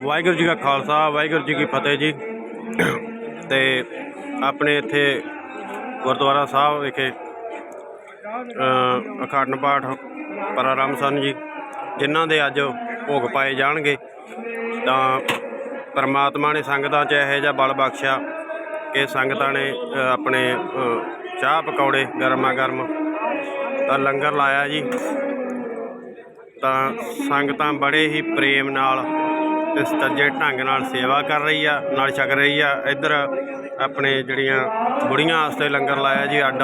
ਵਾਹਿਗੁਰੂ ਜੀ ਕਾ ਖਾਲਸਾ ਵਾਹਿਗੁਰੂ ਜੀ ਕੀ ਫਤਿਹ ਜੀ। ਤੇ ਆਪਣੇ ਇੱਥੇ ਗੁਰਦੁਆਰਾ ਸਾਹਿਬ ਵਿਖੇ ਅ, ਅਖੰਡ ਪਾਠ ਪ੍ਰਾਰੰਭ ਸਨ ਜੀ। ਜਿਨ੍ਹਾਂ ਦੇ ਅੱਜ ਭੋਗ ਪਾਏ ਜਾਣਗੇ ਤਾਂ ਪਰਮਾਤਮਾ ਨੇ ਸੰਗਤਾਂ 'ਚ ਇਹੋ ਜਿਹਾ ਬਲ ਬਖਸ਼ਿਆ ਕਿ ਸੰਗਤਾਂ ਨੇ ਆਪਣੇ ਚਾਹ ਪਕੌੜੇ ਗਰਮਾ ਗਰਮ ਤਾਂ ਲੰਗਰ ਲਾਇਆ ਜੀ। ਤਾਂ ਸੰਗਤਾਂ ਬੜੇ ਹੀ ਪ੍ਰੇਮ ਨਾਲ ਤੇ ਸੱਜੇ ਢੰਗ ਨਾਲ ਸੇਵਾ ਕਰ ਰਹੀ ਆ, ਨਾਲ ਛਕ ਰਹੀ ਆ। ਇੱਧਰ ਆਪਣੇ ਜਿਹੜੀਆਂ ਬੁੜੀਆਂ ਵਾਸਤੇ ਲੰਗਰ ਲਾਇਆ ਜੀ ਅੱਡ।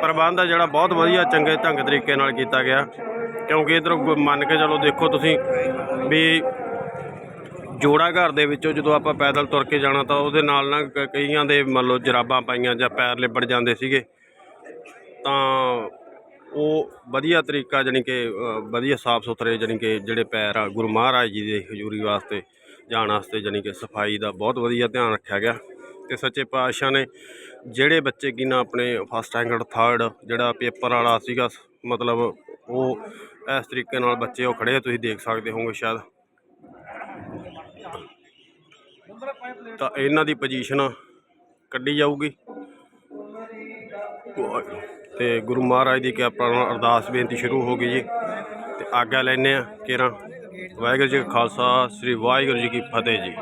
ਪ੍ਰਬੰਧ ਆ ਜਿਹੜਾ ਬਹੁਤ ਵਧੀਆ ਚੰਗੇ ਢੰਗ ਤਰੀਕੇ ਨਾਲ ਕੀਤਾ ਗਿਆ। ਕਿਉਂਕਿ ਇਧਰ ਮੰਨ ਕੇ ਚਲੋ ਦੇਖੋ ਤੁਸੀਂ ਵੀ ਜੋੜਾ ਘਰ ਦੇ ਵਿੱਚੋਂ ਜਦੋਂ ਆਪਾਂ ਪੈਦਲ ਤੁਰ ਕੇ ਜਾਣਾ ਤਾਂ ਉਹਦੇ ਨਾਲ ਨਾ ਕ- ਕਈਆਂ ਦੇ ਮੰਨ ਲਓ ਜਰਾਬਾਂ ਪਾਈਆਂ ਜਾਂ ਪੈਰ ਲਿਬੜ ਜਾਂਦੇ ਸੀਗੇ। ਤਾਂ ਉਹ ਵਧੀਆ ਤਰੀਕਾ ਜਾਣੀ ਕਿ ਵਧੀਆ ਸਾਫ਼ ਸੁਥਰੇ ਜਾਣੀ ਕਿ ਜਿਹੜੇ ਪੈਰ ਆ, ਗੁਰੂ ਮਹਾਰਾਜ ਜੀ ਦੇ ਹਜ਼ੂਰੀ ਵਾਸਤੇ ਜਾਣ ਵਾਸਤੇ ਜਾਣੀ ਕਿ ਸਫ਼ਾਈ ਦਾ ਬਹੁਤ ਵਧੀਆ ਧਿਆਨ ਰੱਖਿਆ ਗਿਆ। ਤੇ ਸੱਚੇ ਪਾਤਸ਼ਾਹ ਨੇ ਜਿਹੜੇ ਬੱਚੇ ਕੀ ਨਾ ਆਪਣੇ ਫਸਟ ਰੈਂਕ ਥਰਡ ਜਿਹੜਾ ਪੇਪਰ ਵਾਲਾ ਸੀਗਾ ਸ- ਮਤਲਬ ਉਹ ਇਸ ਤਰੀਕੇ ਨਾਲ ਬੱਚੇ ਉਹ ਖੜੇ ਤੁਸੀਂ ਦੇਖ ਸਕਦੇ ਹੋਵੋਗੇ ਸ਼ਾਇਦ। ਤਾਂ ਇਹਨਾਂ ਦੀ ਪੋਜੀਸ਼ਨ ਕੱਢੀ ਜਾਊਗੀ। ਤੇ ਗੁਰੂ ਮਹਾਰਾਜ ਦੀ ਕਿਰਪਾ ਨਾਲ ਅਰਦਾਸ ਬੇਨਤੀ ਸ਼ੁਰੂ ਹੋ ਗਈ ਜੀ। ਤੇ ਆਗਿਆ ਲੈਣੇ ਆ ਕੇਰਾਂ ਵਾਹਿਗੁਰੂ ਜੀ ਕਾ ਖਾਲਸਾ, ਸ੍ਰੀ ਵਾਹਿਗੁਰੂ ਜੀ ਕੀ ਫਤਿਹ ਜੀ।